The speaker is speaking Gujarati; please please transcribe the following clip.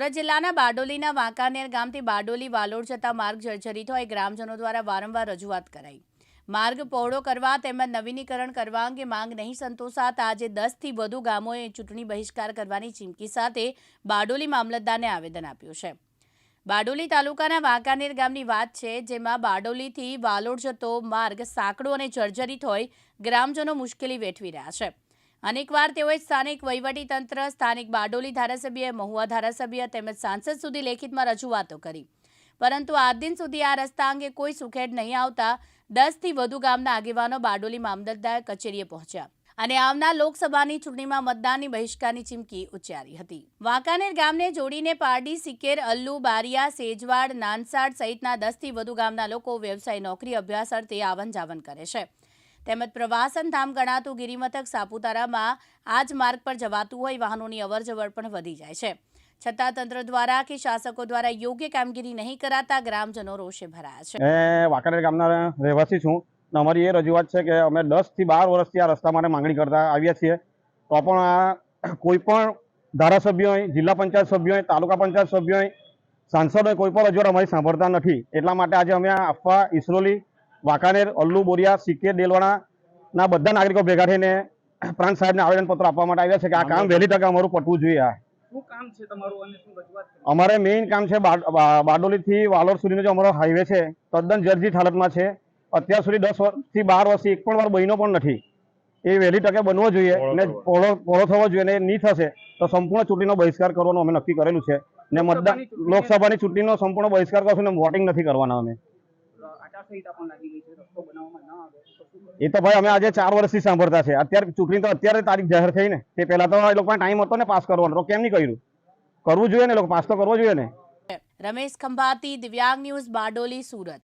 સુરત જિલ્લાના બારડોલીના વાંકાનેર ગામથી બારડોલી વાલોડ જતા માર્ગ જર્જરિત હોય, ગ્રામજનો દ્વારા વારંવાર રજૂઆત કરાઈ. માર્ગ પહોળો કરવા તેમજ નવીનીકરણ કરવા અંગે માંગ નહીં, સંતોષાતા આજે દસથી વધુ ગામોએ ચૂંટણી બહિષ્કાર કરવાની ચીમકી સાથે બારડોલી મામલતદારને આવેદન આપ્યું છે. બારડોલી તાલુકાના વાંકાનેર ગામની વાત છે, જેમાં બારડોલીથી વાલોડ જતો માર્ગ સાંકડો અને જર્જરિત હોય, ગ્રામજનો મુશ્કેલી વેઠવી રહ્યા છે. અનેકવાર તેઓએ સ્થાનિક વહીવટીતંત્ર, સ્થાનિક બારડોલી ધારાસભ્ય, મહુવા ધારાસભ્ય તેમજ સાંસદ સુધી લેખિતમાં રજૂઆતો કરી. પરંતુ આજ દિન સુધી આ રસ્તા અંગે કોઈ સુખેડ નહીં આવતા દસથી વધુ ગામના આગેવાનો બારડોલી મામલતદાર કચેરીએ પહોંચ્યા અને આવનાર લોકસભાની ચૂંટણીમાં મતદાનની બહિષ્કારની ચીમકી ઉચ્ચારી હતી. વાંકાનેર ગામને જોડીને પારડી, સિકેર, અલ્લુ, બારિયા, સેજવાડ, નાનસાડ સહિતના દસથી વધુ ગામના લોકો વ્યવસાય, નોકરી, અભ્યાસ અર્થે આવન જાવન કરે છે. તેમજ પ્રવાસન ધામ ગણાતું ગિરિમથક સાપુતારામાં આ જ માર્ગ પર જવાતું હોય, વાહનોની અવરજવર પણ વધી જાય છે. છતાં તંત્ર દ્વારા કે શાસકો દ્વારા યોગ્ય કામગીરી નહીં કરાતા ગ્રામજનો રોષે ભરાયા છે. વાંકાનેર ગામના રહેવાસી છું અમારી એ રજૂઆત છે કે અમે દસથી બાર વર્ષથી આ રસ્તા માટે માંગણી કરતા આવ્યા છીએ. તો પણ આ કોઈ પણ ધારાસભ્ય હોય, જિલ્લા પંચાયત સભ્ય હોય, તાલુકા પંચાયત સભ્ય હોય, સાંસદ હોય, કોઈ પણ રજૂઆત અમારી સાંભળતા નથી. એટલા માટે આજે અમે આ અફવા ઇસરોલી વાંકાનેર અલ્લુ બોરિયા સિક્કે ડેલવાડાના બધા નાગરિકો ભેગા થઈને પ્રાંત સાહેબને આવેદનપત્ર આપવા માટે આવ્યા છે કે આ કામ વહેલી તકે અમારું પટવું જોઈએ આ અને? અમારે મેઇન કામ છે બારડોલીથી વાલોડ સુધીનો જે અમારો હાઈવે છે તદ્દન જર્જિત હાલતમાં છે. અત્યાર સુધી દસ વર્ષથી બાર વર્ષથી એક પણ વાર બન્યો પણ નથી. એ વહેલી તકે બનવો જોઈએ ને પહોળો પહોળો થવો જોઈએ ને નહીં થશે તો સંપૂર્ણ ચૂંટણીનો બહિષ્કાર કરવાનો અમે નક્કી કરેલું છે. ને મતદાન લોકસભાની ચૂંટણીનો સંપૂર્ણ બહિષ્કાર કરશું ને વોટિંગ નથી કરવાના અમે. એ તો ભાઈ અમે આજે ચાર વર્ષથી સાંભળતા છે. અત્યારે ચૂંટણી તો અત્યારે તારીખ જાહેર થઈ ને. તે પહેલા તો એ લોકો ટાઈમ હતો ને પાસ કરવાનો. કેમ નહીં કર્યું? કરવું જોઈએ ને એ લોકો પાસ તો કરવો જોઈએ ને. રમેશ ખંભાતી દિવ્યાંગ ન્યૂઝ બારડોલી સુરત.